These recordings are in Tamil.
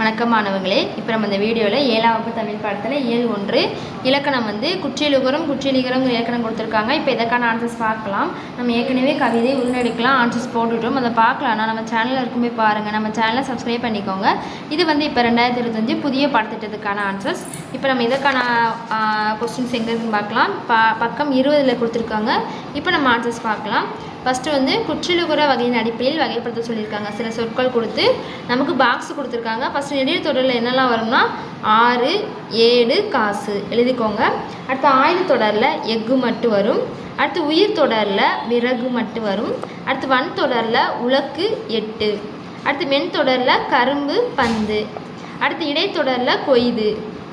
வணக்கம் மாணவர்களே இப்போ நம்ம இந்த வீடியோவில் ஏழாம் வகுப்பு தமிழ் பாடத்தில் ஏழு ஒன்று இலக்கணம் வந்து குற்றியலுகரம் குற்றியலிகரம் இலக்கணம் கொடுத்துருக்காங்க. இப்போ இதற்கான ஆன்சர்ஸ் பார்க்கலாம். நம்ம ஏற்கனவே கவிதை உள்நெடுக்கலாம் ஆன்சர்ஸ் போட்டுட்டோம். அதை பார்க்கலாம்னா நம்ம சேனலில் இருக்கும்போது பாருங்கள் நம்ம சேனலை சப்ஸ்கிரைப் பண்ணிக்கோங்க. இது வந்து இப்போ ரெண்டாயிரத்தி இருபத்தஞ்சு புதிய பாடத்திட்டத்துக்கான ஆன்சர்ஸ் இப்போ நம்ம இதற்கான கொஸ்டின்ஸ் எங்கே இருக்குன்னு பார்க்கலாம். பா பக்கம் இருபதில் கொடுத்துருக்காங்க. இப்போ நம்ம ஆன்சர்ஸ் பார்க்கலாம். ஃபஸ்ட்டு வந்து குற்றிலுகுற வகையின் அடிப்படையில் வகைப்படுத்த சொல்லியிருக்காங்க. சில சொற்கள் கொடுத்து நமக்கு பாக்ஸ் கொடுத்துருக்காங்க. ஃபஸ்ட்டு நெடில் தொடரில் என்னெல்லாம் வரும்னா ஆறு ஏழு காசு. எழுதிக்கோங்க. அடுத்து ஆயுத தொடரில் எஃகு மட்டும் வரும். அடுத்து உயிர் தொடரில் விறகு மட்டும் வரும். அடுத்து வன் தொடரில் உலக்கு எட்டு. அடுத்து மென் தொடரில் கரும்பு பந்து. அடுத்து இடைத்தொடரில் கொய்து.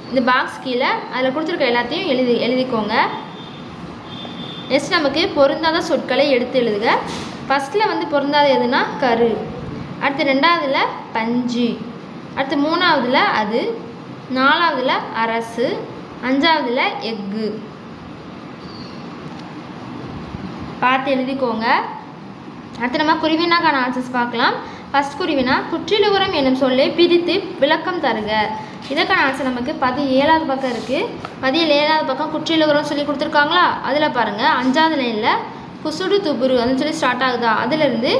இந்த பாக்ஸ் கீழே அதில் கொடுத்துருக்க எல்லாத்தையும் எழுதி எழுதிக்கோங்க. நெக்ஸ்ட் நமக்கு பொருந்தாத சொற்களை எடுத்து எழுதுக. ஃபஸ்ட்டில் வந்து பொருந்தாத எதுனா? கரு. அடுத்து ரெண்டாவதில் பஞ்சு. அடுத்து மூணாவதில் அது. நாலாவதில் அரசு. அஞ்சாவதில் எஃகு. பார்த்து எழுதிக்கோங்க. அடுத்து நம்ம குருவினாக்கான ஆன்சர்ஸ் பார்க்கலாம். ஃபஸ்ட் குருவினா குற்றிலுகரம் என்னும் சொல்லை பிரித்து விளக்கம் தருக. இதற்கான ஆன்சர் நமக்கு பதி ஏழாவது பக்கம் இருக்குது பதியில் ஏழாவது பக்கம் குற்றிலுகரம் சொல்லி கொடுத்துருக்காங்களா? அதில் பாருங்கள் அஞ்சாவது லைனில் குசுடு துபுரு அதுன்னு சொல்லி ஸ்டார்ட் ஆகுதா? அதிலிருந்து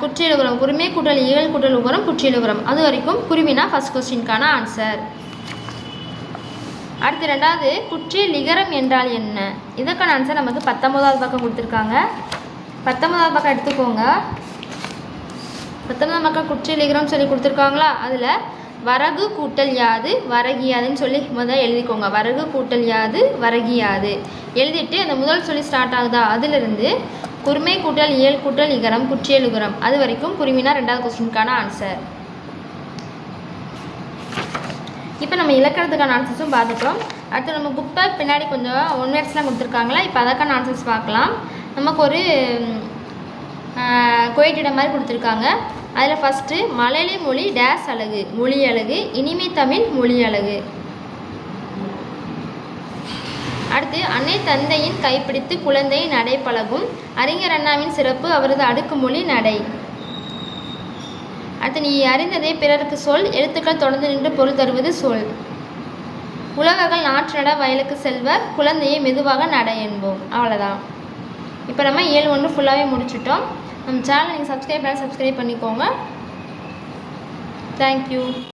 குற்றிலுகரம் குருமே கூட்டல் ஏழு கூட்டல் உகரம் குற்றிலுகரம் அது வரைக்கும் குருவினா ஃபஸ்ட் கொஸ்டின்கான ஆன்சர் அடுத்து ரெண்டாவது குற்றி லிகரம் என்றால் என்ன? இதற்கான ஆன்சர் நமக்கு பத்தொம்போதாவது பக்கம் கொடுத்துருக்காங்க. பத்தொன்பதாம் பக்கம் எடுத்துக்கோங்க. பத்தொன்பதாம் பக்கம் குற்றிலிகரம் சொல்லி கொடுத்துருக்காங்களா? அதில் வரகு கூட்டல் யாது வரகியாதுன்னு சொல்லி முதல் எழுதிக்கோங்க. வரகு கூட்டல் யாது வரகியாது எழுதிட்டு அந்த முதல் சொல்லி ஸ்டார்ட் ஆகுதா? அதிலிருந்து குருமை கூட்டல் இயல் கூட்டல் இகரம் குற்றியல் உகரம் அது வரைக்கும் குருமினா ரெண்டாவது கொஸ்டினுக்கான ஆன்சர் இப்போ நம்ம இலக்கணத்துக்கான ஆன்சர்ஸும் பார்த்துட்டோம். அடுத்து நம்ம குப்பை பின்னாடி கொஞ்சம் ஒன் வேர்ட்ஸ்லாம் கொடுத்துருக்காங்களா? இப்போ அதற்கான ஆன்சர்ஸ் பார்க்கலாம். நமக்கு ஒரு கோயிட்டிடம் மாதிரி கொடுத்துருக்காங்க. அதில் ஃபஸ்ட்டு மலையாளி மொழி டேஸ் அழகு மொழி அழகு இனிமை தமிழ் மொழி அழகு. அடுத்து அன்னை தந்தையின் கைப்பிடித்து குழந்தை நடை பழகும் அறிஞர் அண்ணாவின் சிறப்பு அவரது அடுக்குமொழி நடை. அடுத்து நீ அறிந்ததை பிறருக்கு சொல் எழுத்துக்கள் தொடர்ந்து நின்று பொருள் தருவது சொல். உழவர்கள் நாற்று நட வயலுக்கு செல்வர் குழந்தையை மெதுவாக நட என்போம். அவ்வளோதான் இப்போ நம்ம ஏழு ஒன்று ஃபுல்லாகவே முடிச்சிட்டோம். நம்ம சேனல் நீங்கள் சப்ஸ்கிரைப் பண்ண சப்ஸ்கிரைப் பண்ணிக்கோங்க. தேங்க்யூ